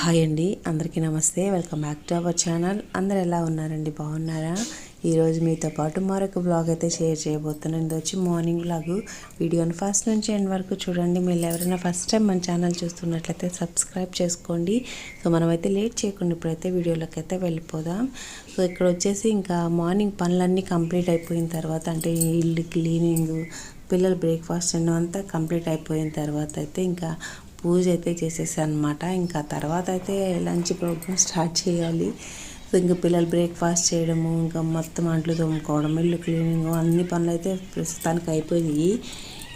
Hi అండి అందరికీ నమస్తే. Welcome back to our channel అందరు ఎలా ఉన్నారండి? బాగున్నారా? ఈరోజు మీతో పాటు మరొక బ్లాగ్ అయితే షేర్ చేయబోతున్నాను. ఇది వచ్చి మార్నింగ్ బ్లాగ్ వీడియోని ఫస్ట్ నుంచి ఎండ్ వరకు చూడండి. మీరు ఎవరైనా ఫస్ట్ టైం మన ఛానల్ చూస్తున్నట్లయితే సబ్స్క్రైబ్ చేసుకోండి. సో మనమైతే లేట్ చేయకుండా ఇప్పుడైతే వీడియోలోకి అయితే వెళ్ళిపోదాం. సో ఇక్కడ వచ్చేసి ఇంకా మార్నింగ్ పనులన్నీ కంప్లీట్ అయిపోయిన తర్వాత అంటే ఇల్లు క్లీనింగ్ పిల్లలు బ్రేక్ఫాస్ట్ తినడం అంతా కంప్లీట్ అయిపోయిన తర్వాత అయితే ఇంకా పూజ అయితే చేసేసాను అనమాట ఇంకా తర్వాత అయితే లంచ్ ప్రోగ్రామ్ స్టార్ట్ చేయాలి. సో ఇంకా పిల్లలు బ్రేక్ఫాస్ట్ చేయడము ఇంకా మొత్తం అంట్లు తోముకోవడం ఇల్లు క్లీనింగ్ అన్ని పనులు అయితే ప్రస్తుతానికి అయిపోయాయి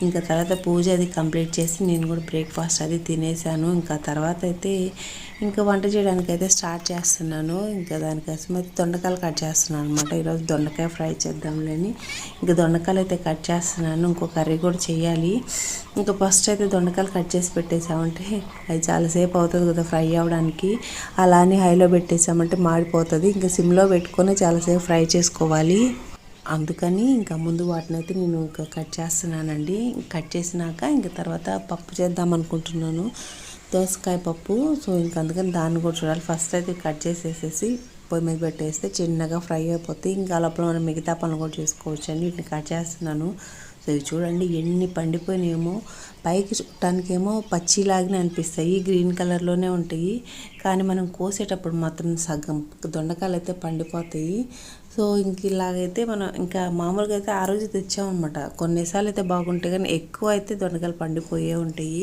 ఇంకా తర్వాత పూజ అది కంప్లీట్ చేసి నేను కూడా బ్రేక్ఫాస్ట్ అది తినేసాను. ఇంకా తర్వాత అయితే ఇంకా వంట చేయడానికి అయితే స్టార్ట్ చేస్తున్నాను. ఇంకా దానికోసం అయితే దొండకాయలు కట్ చేస్తున్నాను అనమాట ఈరోజు దొండకాయ ఫ్రై చేద్దాంలేని ఇంకా దొండకాయలు అయితే కట్ చేస్తున్నాను. ఇంకో కర్రీ కూడా చేయాలి. ఇంకా ఫస్ట్ అయితే దొండకాయలు కట్ చేసి పెట్టేసామంటే అది చాలాసేపు అవుతుంది కదా ఫ్రై అవ్వడానికి. అలానే హైలో పెట్టేసామంటే మాడిపోతుంది. ఇంకా సిమ్లో పెట్టుకొని చాలాసేపు ఫ్రై చేసుకోవాలి. అందుకని ఇంకా ముందు వాటిని అయితే నేను ఇంకా కట్ చేస్తున్నానండి. కట్ చేసినాక ఇంకా తర్వాత పప్పు చేద్దాం అనుకుంటున్నాను. దోసకాయ పప్పు. సో ఇంకా అందుకని దాన్ని కూడా చూడాలి. ఫస్ట్ అయితే కట్ చేసేసేసి పొయ్యి మీద పెట్టేస్తే చిన్నగా ఫ్రై అయిపోతే ఇంకా లోపల మనం మిగతా పనులు కూడా చేసుకోవచ్చు అండి వీటిని కట్ చేస్తున్నాను. సో ఇవి చూడండి ఎన్ని పండిపోయినాయేమో. పైకి చుట్టానికేమో పచ్చిలాగానే అనిపిస్తాయి. గ్రీన్ కలర్లోనే ఉంటాయి. కానీ మనం కోసేటప్పుడు మాత్రం సగం. దొండకాయలు అయితే పండిపోతాయి. సో ఇంక ఇలాగైతే మనం ఇంకా మామూలుగా అయితే ఆ రోజు తెచ్చామన్నమాట. కొన్నిసార్లు అయితే బాగుంటాయి కానీ ఎక్కువ అయితే దొండకాయలు పండిపోయే ఉంటాయి.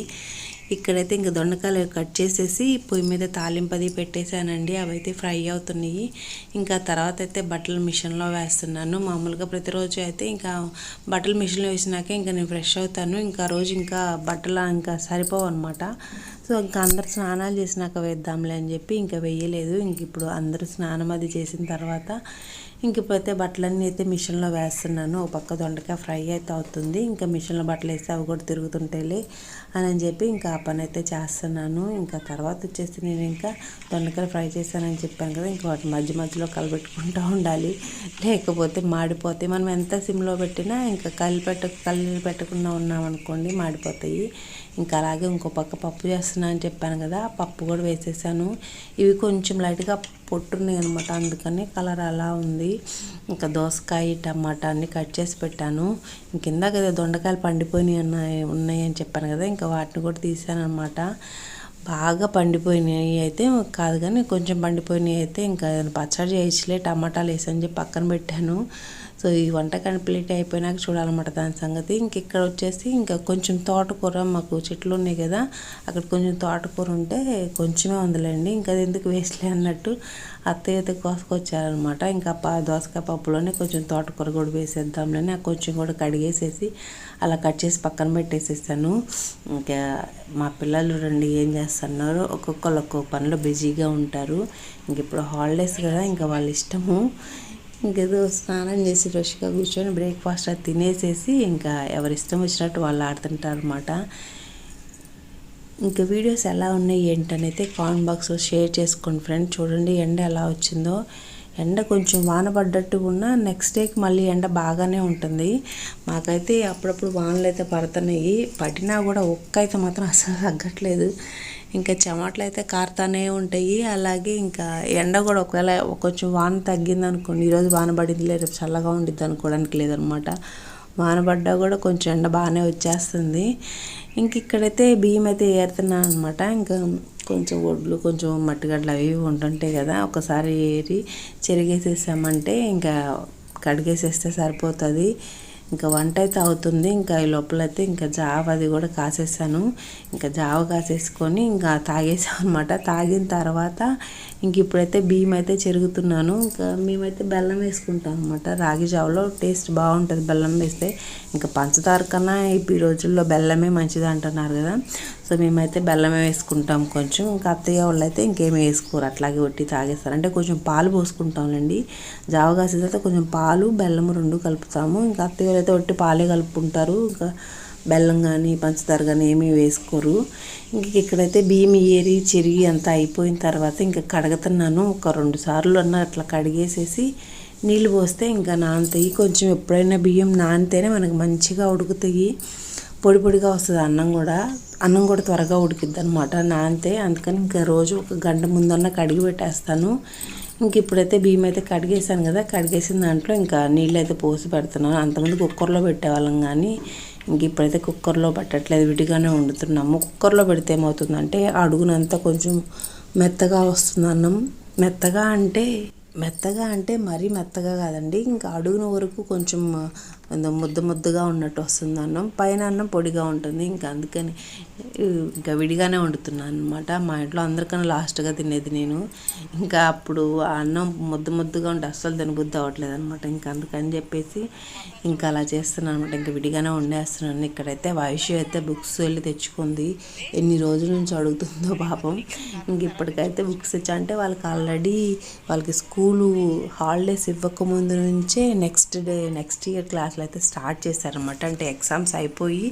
ఇక్కడైతే ఇంకా దొండకాయలు కట్ చేసేసి పొయ్యి మీద తాలింపది పెట్టేశానండి. అవి అయితే ఫ్రై అవుతున్నాయి. ఇంకా తర్వాత అయితే బట్టలు మిషన్లో వేస్తున్నాను. మామూలుగా ప్రతిరోజు అయితే ఇంకా బట్టలు మిషన్లో వేసినాక ఇంకా నేను ఫ్రెష్ అవుతాను. ఇంకా రోజు ఇంకా బట్టలు ఇంకా సరిపోవు అనమాట సో ఇంకా అందరు స్నానాలు చేసినాక వేద్దాంలే అని చెప్పి ఇంకా వేయలేదు. ఇంక ఇప్పుడు అందరూ స్నానం అది చేసిన తర్వాత ఇంక ఇప్పుడైతే బట్టలన్నీ అయితే మిషన్లో వేస్తున్నాను. ఒక పక్క దొండకాయ ఫ్రై అయితే అవుతుంది. ఇంకా మిషన్లో బట్టలు వేస్తే అవి కూడా తిరుగుతుంటేలే అని అని చెప్పి ఇంకా ఆ పని అయితే చేస్తున్నాను. ఇంకా తర్వాత వచ్చేసి నేను ఇంకా దొండకాయలు ఫ్రై చేశానని చెప్పాను కదా ఇంకా వాటి మధ్య మధ్యలో కలబెట్టుకుంటూ ఉండాలి. లేకపోతే మాడిపోతాయి. మనం ఎంత సిమ్లో పెట్టినా ఇంకా కలిపెట్ట కళ్ళు పెట్టకుండా ఉన్నామనుకోండి మాడిపోతాయి. ఇంకా అలాగే ఇంకో పక్క పప్పు చేస్తున్నా అని చెప్పాను కదా పప్పు కూడా వేసేసాను. ఇవి కొంచెం లైట్గా పొట్టున్నాయి అనమాట అందుకని కలర్ అలా ఉంది. ఇంకా దోసకాయ టమాటా అన్ని కట్ చేసి పెట్టాను. ఇంకిందా కదా దొండకాయలు పండిపోయినాయి ఉన్నాయి ఉన్నాయి అని చెప్పాను కదా ఇంకా వాటిని కూడా తీసాను అనమాట బాగా పండిపోయినాయి అయితే కాదు కానీ కొంచెం పండిపోయినాయి అయితే ఇంకా పచ్చడి చేయించలే టమాటాలు వేసని చెప్పి పక్కన పెట్టాను. సో ఈ వంట కంప్లీట్ అయిపోయినాక చూడాలన్నమాట దాని సంగతి. ఇంక ఇక్కడ వచ్చేసి ఇంకా కొంచెం తోటకూర మాకు చెట్లు ఉన్నాయి కదా అక్కడ కొంచెం తోటకూర ఉంటే కొంచెమే ఉందిలేండి. ఇంకా అది ఎందుకు వేస్ట్లే అన్నట్టు అత్తయ్య అయితే కోసుకొచ్చారనమాట ఇంకా పా దోసకాయ పప్పులోనే కొంచెం తోటకూర కూడా వేసేద్దాంలేని కొంచెం కూడా కడిగేసేసి అలా కట్ చేసి పక్కన పెట్టేసేసాను. ఇంకా మా పిల్లలు రెండు ఏం చేస్తున్నారు? ఒక్కొక్కరు ఒక్కొక్క పనిలో బిజీగా ఉంటారు. ఇంక ఇప్పుడు హాలిడేస్ కదా ఇంకా వాళ్ళ ఇష్టము. ఇంకేదో స్నానం చేసి ఫ్రెష్గా కూర్చొని బ్రేక్ఫాస్ట్ అది తినేసేసి ఇంకా ఎవరి ఇష్టం వచ్చినట్టు వాళ్ళు ఆడుతుంటారు అనమాట ఇంకా వీడియోస్ ఎలా ఉన్నాయి ఏంటనైతే కామెంట్ బాక్స్లో షేర్ చేసుకోండి ఫ్రెండ్ చూడండి ఎండ ఎలా వచ్చిందో. ఎండ కొంచెం వాన పడ్డట్టు ఉన్న నెక్స్ట్ డేకి మళ్ళీ ఎండ బాగానే ఉంటుంది. మాకైతే అప్పుడప్పుడు వానలు అయితే పడుతున్నాయి. పడినా కూడా ఒక్క అయితే మాత్రం అసలు తగ్గట్లేదు. ఇంకా చెమటలు అయితే కారుతానే ఉంటాయి. అలాగే ఇంకా ఎండ కూడా ఒకవేళ కొంచెం వాన తగ్గింది అనుకోండి ఈరోజు వాన పడింది లేదు చల్లగా ఉండిద్ది అనుకోవడానికి లేదనమాట. వాన పడ్డా కూడా కొంచెం ఎండ బాగానే వచ్చేస్తుంది. ఇంక ఇక్కడైతే బియ్యం అయితే ఏరుతున్నాను అనమాట ఇంకా కొంచెం ఒడ్లు కొంచెం మట్టిగడ్డలు అవి ఉంటుంటాయి కదా ఒకసారి ఏరి చెరిగేసేసామంటే ఇంకా కడిగేసేస్తే సరిపోతుంది. ఇంకా వంట అయితే అవుతుంది. ఇంకా ఈ లోపలైతే ఇంకా జావ అది కూడా కాసేసాను. ఇంకా జావ కాసేసుకొని ఇంకా తాగేసాం అనమాట తాగిన తర్వాత ఇంక ఇప్పుడైతే బియ్యం అయితే చెరుగుతున్నాను. ఇంకా మేమైతే బెల్లం వేసుకుంటాం అనమాట రాగి జావలో టేస్ట్ బాగుంటుంది బెల్లం వేస్తే. ఇంకా పంచదార కన్నా ఈ రోజుల్లో బెల్లమే మంచిది అంటున్నారు కదా. సో మేమైతే బెల్లమే వేసుకుంటాం కొంచెం. ఇంకా అత్తయ్య వాళ్ళు అయితే ఇంకేమి వేసుకోరు. అట్లాగే ఒట్టి తాగేస్తారు. అంటే కొంచెం పాలు పోసుకుంటాంలేండి. జావ కాసిన తర్వాత కొంచెం పాలు బెల్లం రెండు కలుపుతాము. ఇంకా అత్తయ్య అయితే ఒట్టి పాలే కలుపుకుంటారు. ఇంకా బెల్లం కానీ పంచదార కానీ ఏమీ వేసుకోరు. ఇంక ఇక్కడైతే బియ్యం ఏరి చెరిగి అంతా అయిపోయిన తర్వాత ఇంకా కడగతున్నాను. ఒక రెండు సార్లు అన్న అట్లా కడిగేసేసి నీళ్ళు పోస్తే ఇంకా నానతాయి. కొంచెం ఎప్పుడైనా బియ్యం నానితేనే మనకు మంచిగా ఉడుకుతాయి. పొడి పొడిగా వస్తుంది అన్నం కూడా. అన్నం కూడా త్వరగా ఉడికిద్ది అనమాట నానితే అందుకని ఇంకా రోజు ఒక గంట ముందన్న కడిగి పెట్టేస్తాను. ఇంక ఇప్పుడైతే బియ్యం అయితే కడిగేసాను కదా. కడిగేసిన దాంట్లో ఇంకా నీళ్ళు అయితే పోసి పెడుతున్నాను. అంతమంది కుక్కర్లో పెట్టేవాళ్ళం కానీ ఇంక ఇప్పుడైతే కుక్కర్లో పెట్టట్లేదు విడిగానే వండుతున్నాము కుక్కర్లో పెడితే ఏమవుతుందంటే అడుగునంతా కొంచెం మెత్తగా వస్తుంది అన్నం. మెత్తగా అంటే మెత్తగా అంటే మరీ మెత్తగా కాదండి ఇంకా అడుగున వరకు కొంచెం ముద్ద ముద్దగా ఉన్నట్టు వస్తుంది అన్నం. పైన అన్నం పొడిగా ఉంటుంది ఇంకా అందుకని ఇంకా విడిగానే వండుతున్నాను అనమాట మా ఇంట్లో అందరికన్నా లాస్ట్గా తినేది నేను. ఇంకా అప్పుడు ఆ అన్నం ముద్ద ముద్దగా ఉంటే అస్సలు తినబుద్ధి అవ్వట్లేదు అనమాట ఇంకా అందుకని చెప్పేసి ఇంకా అలా చేస్తున్నాను అనమాట ఇంకా విడిగానే వండేస్తున్నాను. ఇక్కడైతే వైషు అయితే బుక్స్ వెళ్ళి తెచ్చుకుంది. ఎన్ని రోజుల నుంచి అడుగుతుందో పాపం. ఇంక ఇప్పటికైతే బుక్స్ తెచ్చా. అంటే వాళ్ళకి ఆల్రెడీ వాళ్ళకి స్కూలు హాలిడేస్ ఇవ్వకముందు నుంచే నెక్స్ట్ డే నెక్స్ట్ ఇయర్ క్లాస్లో అయితే స్టార్ట్ చేశారనమాట అంటే ఎగ్జామ్స్ అయిపోయి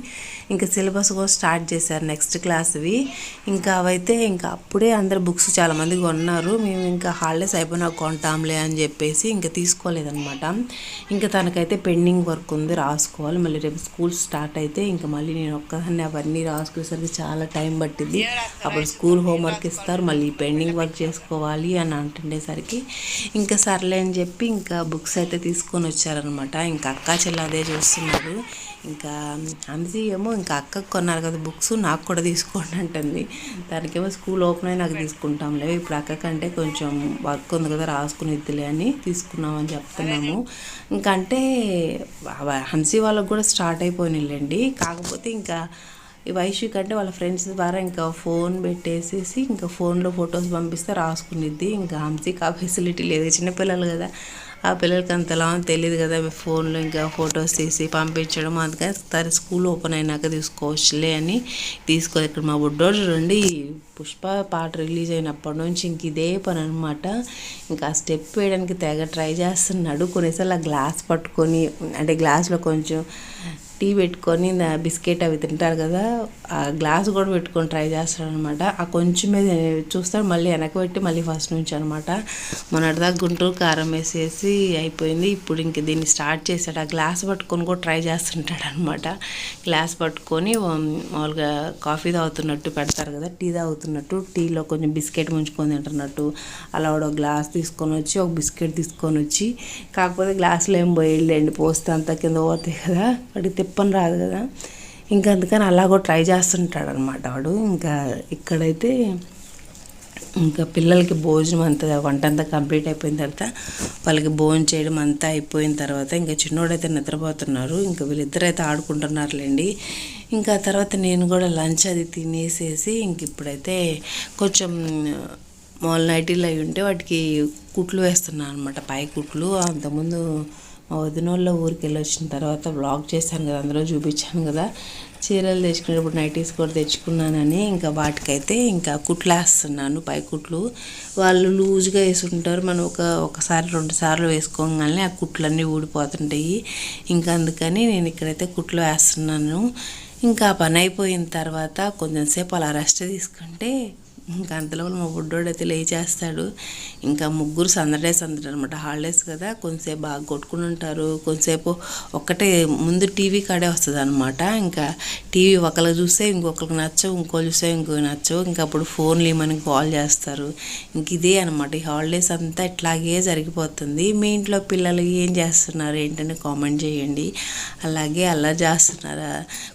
ఇంకా సిలబస్ కూడా స్టార్ట్ చేశారు. నెక్స్ట్ క్లాస్వి ఇంకా అవైతే ఇంకా అప్పుడే అందరు బుక్స్ చాలామంది కొన్నారు. మేము ఇంకా హాలిడేస్ అయిపోయినా కొంటాంలే అని చెప్పేసి ఇంకా తీసుకోలేదనమాట ఇంకా తనకైతే పెండింగ్ వర్క్ ఉంది రాసుకోవాలి. మళ్ళీ రేపు స్కూల్ స్టార్ట్ అయితే ఇంకా మళ్ళీ నేను ఒక్కదాన్ని అవన్నీ రాసుకునేసరికి చాలా టైం పట్టింది. అప్పుడు స్కూల్ హోంవర్క్ ఇస్తారు మళ్ళీ పెండింగ్ వర్క్ చేసుకోవాలి అని అంటుండేసరికి ఇంకా సర్లే అని చెప్పి ఇంకా బుక్స్ అయితే తీసుకొని వచ్చారనమాట ఇంకా అక్క చెల్ల అదే చూస్తున్నారు. ఇంకా అంజీ ఏమో ఇంకా అక్కకు కొన్నారు కదా బుక్స్ నాకు కూడా తీసుకోండి అంటుంది. దానికేమో స్కూల్ ఓపెన్ అయినా నాకు తీసుకుంటాంలే. ఇప్పుడు అక్క కంటే కొంచెం వర్క్ ఉంది కదా రాసుకునేద్దిలే అని తీసుకున్నామని చెప్తున్నాము. ఇంకా అంటే హన్సీ వాళ్ళకు కూడా స్టార్ట్ అయిపోయినాయిలేండి. కాకపోతే ఇంకా ఈ వైశ్విక్ కంటే వాళ్ళ ఫ్రెండ్స్ ద్వారా ఇంకా ఫోన్ పెట్టేసేసి ఇంకా ఫోన్లో ఫొటోస్ పంపిస్తే రాసుకునిద్ది. ఇంకా హంసీకి ఆ ఫెసిలిటీ లేదు. చిన్నపిల్లలు కదా. ఆ పిల్లలకి అంతలా తెలియదు కదా ఫోన్లో ఇంకా ఫొటోస్ తీసి పంపించడం. అందుకని సరే స్కూల్ ఓపెన్ అయినాక తీసుకోవచ్చులే అని తీసుకో ఇక్కడ మా బుడ్డోడు చూడండి పుష్ప పాట రిలీజ్ అయినప్పటి నుంచి ఇంక ఇదే పని అనమాట ఇంకా ఆ స్టెప్ వేయడానికి తెగ ట్రై చేస్తున్నాడు. కొన్నిసార్లు ఆ గ్లాస్ పట్టుకొని అంటే గ్లాస్లో కొంచెం టీ పెట్టుకొని బిస్కెట్ అవి తింటారు కదా ఆ గ్లాస్ కూడా పెట్టుకొని ట్రై చేస్తాడు అనమాట ఆ కొంచెమే చూస్తాడు మళ్ళీ వెనక పెట్టి మళ్ళీ ఫస్ట్ నుంచి అనమాట. మొన్నటిదాకా గుంటూరు కారం వేసేసి అయిపోయింది. ఇప్పుడు ఇంక దీన్ని స్టార్ట్ చేశాడు. ఆ గ్లాస్ పట్టుకొని కూడా ట్రై చేస్తుంటాడు అనమాట గ్లాస్ పట్టుకొని మామూలుగా కాఫీ తాగుతున్నట్టు పెడతారు కదా టీ తాగుతున్నట్టు టీలో కొంచెం బిస్కెట్ ముంచుకొని తింటున్నట్టు అలా ఒక గ్లాస్ తీసుకొని వచ్చి ఒక బిస్కెట్ తీసుకొని వచ్చి కాకపోతే గ్లాసులో ఏం పోయేళ్ళండి పోస్తే అంతా కింద పోతాయి కదా వాటికి చెప్పని రాదు కదా. ఇంకా అందుకని అలా కూడా ట్రై చేస్తుంటాడు అనమాట వాడు. ఇంకా ఇక్కడైతే ఇంకా పిల్లలకి భోజనం అంతా వంట అంతా కంప్లీట్ అయిపోయిన తర్వాత వాళ్ళకి భోజనం చేయడం అంతా అయిపోయిన తర్వాత ఇంకా చిన్నోడైతే నిద్రపోతున్నారు. ఇంకా వీళ్ళిద్దరు అయితే ఆడుకుంటున్నారులేండి. ఇంకా తర్వాత నేను కూడా లంచ్ అది తినేసేసి ఇంక ఇప్పుడైతే కొంచెం మాల్ నైటీలు అవి ఉంటే వాటికి కుట్లు వేస్తున్నాను అనమాట పై కుట్లు అంతకుముందు మా వదినోళ్ళ ఊరికి వెళ్ళి వచ్చిన తర్వాత బ్లాగ్ చేశాను కదా అందులో చూపించాను కదా. చీరలు తెచ్చుకునేటప్పుడు నైటీస్ కూడా తెచ్చుకున్నానని ఇంకా వాటికైతే ఇంకా కుట్లు వేస్తున్నాను పై కుట్లు. వాళ్ళు లూజ్గా వేసుకుంటారు మనం ఒక ఒకసారి రెండు సార్లు వేసుకోగానే ఆ కుట్లన్నీ ఊడిపోతుంటాయి. ఇంకా అందుకని నేను ఇక్కడైతే కుట్లు వేస్తున్నాను. ఇంకా పని అయిపోయిన తర్వాత కొంచెం సేపు అలా రెస్ట్ తీసుకుంటే ఇంకా అంతలో మా బుడ్డోడు అయితే లేచేస్తాడు. ఇంకా ముగ్గురు సందడే సందడి అనమాట హాలిడేస్ కదా కొంతసేపు బాగా కొట్టుకుని ఉంటారు. కొంతసేపు ఒక్కటే ముందు టీవీ కాడే వస్తుంది అనమాట ఇంకా టీవీ ఒకరికి చూస్తే ఇంకొకరికి నచ్చవు ఇంకో చూస్తే ఇంకో నచ్చవు. ఇంకా అప్పుడు ఫోన్లు ఏమని కాల్ చేస్తారు. ఇంక ఇదే అనమాట ఈ హాలిడేస్ అంతా ఇట్లాగే జరిగిపోతుంది. మీ ఇంట్లో పిల్లలు ఏం చేస్తున్నారు? ఏంటని కామెంట్ చేయండి. అలాగే అలా చేస్తున్నారా?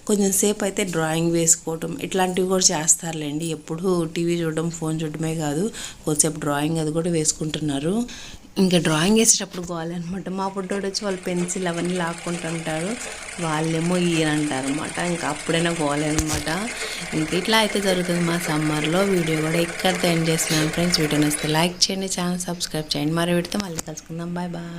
కొంచెం సేపు అయితే డ్రాయింగ్ వేసుకోవటం ఇట్లాంటివి కూడా చేస్తారులేండి. ఎప్పుడు టీవీ చూడడం ఫోన్ చూడడమే కాదు. కొద్దిసేపు డ్రాయింగ్ అది కూడా వేసుకుంటున్నారు. ఇంకా డ్రాయింగ్ వేసేటప్పుడు కావాలన్నమాట అనమాట మా పుట్టోడు వచ్చి వాళ్ళు పెన్సిల్ అవన్నీ లాక్కుంటుంటారు. వాళ్ళేమో ఇయర్ అంటారు అనమాట ఇంకా అప్పుడైనా గోవాలి అనమాట ఇట్లా అయితే జరుగుతుంది మా సమ్మర్లో. వీడియో కూడా ఎక్కడ ఎండ్ చేస్తున్నాను ఫ్రెండ్స్. వీడియో వస్తే లైక్ చేయండి ఛానల్ సబ్స్క్రైబ్ చేయండి. మరి పెడితే మళ్ళీ కలుసుకుందాం. Bye bye.